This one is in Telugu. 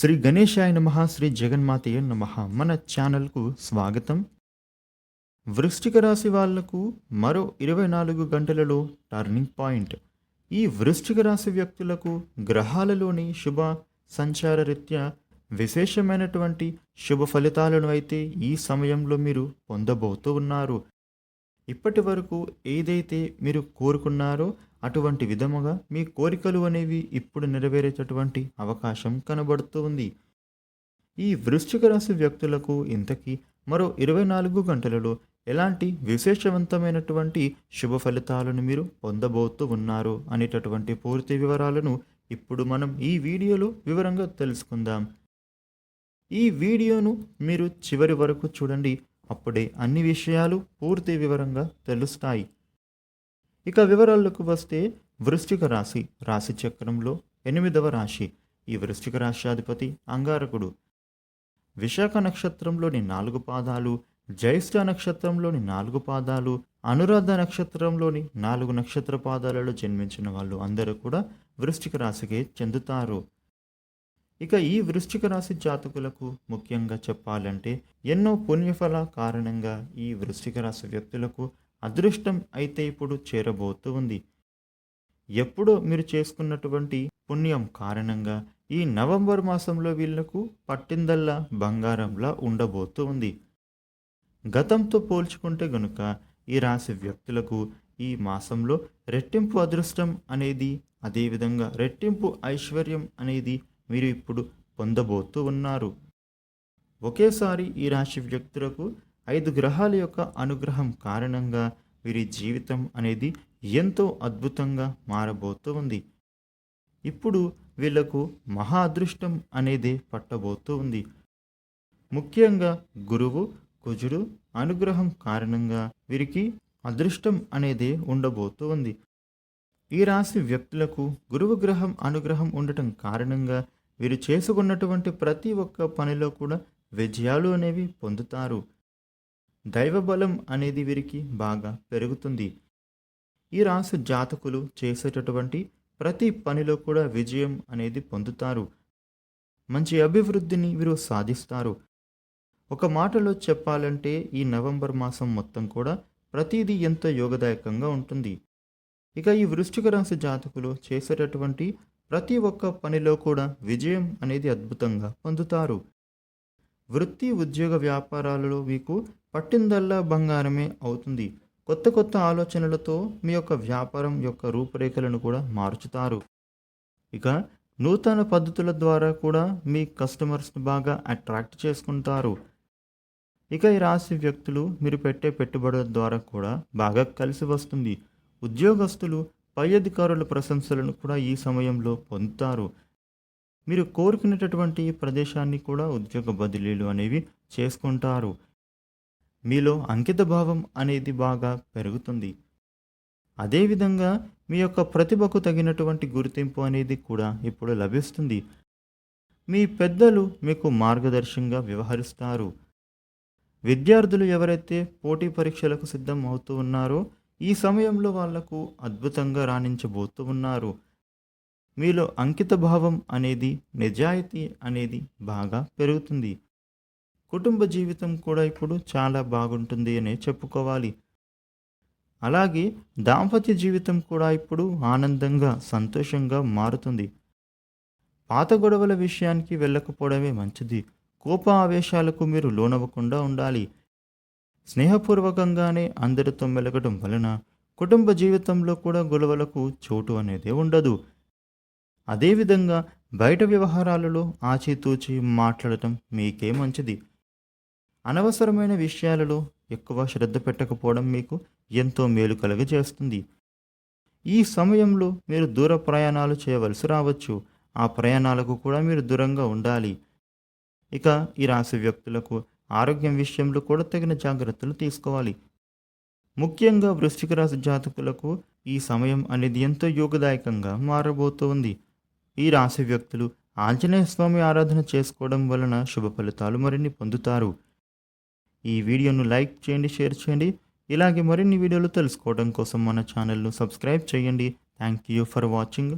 శ్రీ గణేశాయ నమ శ్రీ జగన్మాతయ నమ. మన ఛానల్కు స్వాగతం. వృష్టిక రాశి వాళ్ళకు మరో ఇరవై నాలుగు గంటలలో టర్నింగ్ పాయింట్. ఈ వృష్టిక రాశి వ్యక్తులకు గ్రహాలలోని శుభ సంచార రీత్యా విశేషమైనటువంటి శుభ ఫలితాలను అయితే ఈ సమయంలో మీరు పొందబోతూ ఉన్నారు. ఇప్పటి వరకు ఏదైతే మీరు కోరుకున్నారో అటువంటి విధముగా మీ కోరికలు అనేవి ఇప్పుడు నెరవేరేటటువంటి అవకాశం కనబడుతుంది. ఈ వృశ్చిక రాశి వ్యక్తులకు ఇంతకీ మరో ఇరవై నాలుగు గంటలలో ఎలాంటి విశేషవంతమైనటువంటి శుభ ఫలితాలను మీరు పొందబోతూ ఉన్నారు అనేటటువంటి పూర్తి వివరాలను ఇప్పుడు మనం ఈ వీడియోలో వివరంగా తెలుసుకుందాం. ఈ వీడియోను మీరు చివరి వరకు చూడండి. అప్పుడే అన్ని విషయాలు పూర్తి వివరంగా తెలుస్తాయి. ఇక వివరాలకు వస్తే వృశ్చిక రాశి రాశి చక్రంలో ఎనిమిదవ రాశి ఈ వృశ్చిక రాశ్యాధిపతి అంగారకుడు. విశాఖ నక్షత్రంలోని నాలుగు పాదాలు జ్యేష్ఠ నక్షత్రంలోని నాలుగు పాదాలు అనురాధ నక్షత్రంలోని నాలుగు నక్షత్ర పాదాలలో జన్మించిన వాళ్ళు అందరూ కూడా వృశ్చిక రాశికి చెందుతారు. ఇక ఈ వృశ్చిక రాశి జాతకులకు ముఖ్యంగా చెప్పాలంటే ఎన్నో పుణ్యఫల కారణంగా ఈ వృశ్చిక రాశి వ్యక్తులకు అదృష్టం అయితే ఇప్పుడు చేరబోతూ ఉంది. ఎప్పుడో మీరు చేసుకున్నటువంటి పుణ్యం కారణంగా ఈ నవంబర్ మాసంలో వీళ్ళకు పట్టిందల్లా బంగారంలా ఉండబోతూ ఉంది. గతంతో పోల్చుకుంటే గనుక ఈ రాశి వ్యక్తులకు ఈ మాసంలో రెట్టింపు అదృష్టం అనేది అదేవిధంగా రెట్టింపు ఐశ్వర్యం అనేది మీరు ఇప్పుడు పొందబోతూ ఉన్నారు. ఒకేసారి ఈ రాశి వ్యక్తులకు ఐదు గ్రహాల యొక్క అనుగ్రహం కారణంగా వీరి జీవితం అనేది ఎంతో అద్భుతంగా మారబోతూ ఉంది. ఇప్పుడు వీళ్ళకు మహా అదృష్టం అనేది పట్టబోతూ ఉంది. ముఖ్యంగా గురువు కుజుడు అనుగ్రహం కారణంగా వీరికి అదృష్టం అనేది ఉండబోతూ ఉంది. ఈ రాశి వ్యక్తులకు గురువు గ్రహం అనుగ్రహం ఉండటం కారణంగా వీరు చేసుకున్నటువంటి ప్రతి ఒక్క పనిలో కూడా విజయాలు అనేవి పొందుతారు. దైవబలం అనేది వీరికి బాగా పెరుగుతుంది. ఈ రాశి జాతకులు చేసేటటువంటి ప్రతి పనిలో కూడా విజయం అనేది పొందుతారు. మంచి అభివృద్ధిని వీరు సాధిస్తారు. ఒక మాటలో చెప్పాలంటే ఈ నవంబర్ మాసం మొత్తం కూడా ప్రతిదీ ఎంతో యోగదాయకంగా ఉంటుంది. ఇక ఈ వృశ్చిక రాశి జాతకులు చేసేటటువంటి ప్రతి ఒక్క పనిలో కూడా విజయం అనేది అద్భుతంగా పొందుతారు. వృత్తి ఉద్యోగ వ్యాపారాలలో మీకు పట్టిందల్లా బంగారమే అవుతుంది. కొత్త కొత్త ఆలోచనలతో మీ యొక్క వ్యాపారం యొక్క రూపురేఖలను కూడా మార్చుతారు. ఇక నూతన పద్ధతుల ద్వారా కూడా మీ కస్టమర్స్ని బాగా అట్రాక్ట్ చేసుకుంటారు. ఇక ఈ రాశి వ్యక్తులు మీరు పెట్టే పెట్టుబడుల ద్వారా కూడా బాగా కలిసి వస్తుంది. ఉద్యోగస్తులు పై అధికారుల ప్రశంసలను కూడా ఈ సమయంలో పొందుతారు. మీరు కోరుకునేటటువంటి ప్రదేశాన్ని కూడా ఉద్యోగ బదిలీలు అనేవి చేసుకుంటారు. మీలో అంకిత భావం అనేది బాగా పెరుగుతుంది. అదేవిధంగా మీ యొక్క ప్రతిభకు తగినటువంటి గుర్తింపు అనేది కూడా ఇప్పుడు లభిస్తుంది. మీ పెద్దలు మీకు మార్గదర్శంగా వ్యవహరిస్తారు. విద్యార్థులు ఎవరైతే పోటీ పరీక్షలకు సిద్ధం అవుతూ ఉన్నారో ఈ సమయంలో వాళ్ళకు అద్భుతంగా రాణించబోతూ ఉన్నారు. మీలో అంకిత భావం అనేది నిజాయితీ అనేది బాగా పెరుగుతుంది. కుటుంబ జీవితం కూడా ఇప్పుడు చాలా బాగుంటుంది అనే చెప్పుకోవాలి. అలాగే దాంపత్య జీవితం కూడా ఇప్పుడు ఆనందంగా సంతోషంగా మారుతుంది. పాత గొడవల విషయానికి వెళ్ళకపోవడమే మంచిది. కోప ఆవేశాలకు మీరు లోనవ్వకుండా ఉండాలి. స్నేహపూర్వకంగానే అందరితో మెలగడం వలన కుటుంబ జీవితంలో కూడా గొడవలకు చోటు అనేది ఉండదు. అదేవిధంగా బయట వ్యవహారాలలో ఆచితూచి మాట్లాడటం మీకే మంచిది. అనవసరమైన విషయాలలో ఎక్కువ శ్రద్ధ పెట్టకపోవడం మీకు ఎంతో మేలు కలుగజేస్తుంది. ఈ సమయంలో మీరు దూర ప్రయాణాలు చేయవలసి రావచ్చు. ఆ ప్రయాణాలకు కూడా మీరు దూరంగా ఉండాలి. ఇక ఈ రాశి వ్యక్తులకు ఆరోగ్యం విషయంలో కూడా తగిన జాగ్రత్తలు తీసుకోవాలి. ముఖ్యంగా వృశ్చిక రాశి జాతకులకు ఈ సమయం అనేది ఎంతో యోగదాయకంగా మారబోతోంది. ఈ రాశి వ్యక్తులు ఆంజనేయ స్వామి ఆరాధన చేసుకోవడం వలన శుభ ఫలితాలు మరిన్ని పొందుతారు. ఈ వీడియోను లైక్ చేయండి షేర్ చేయండి. ఇలాగే మరిన్ని వీడియోలు తెలుసుకోవడం కోసం మన ఛానల్ను సబ్స్క్రైబ్ చేయండి. Thank you for watching.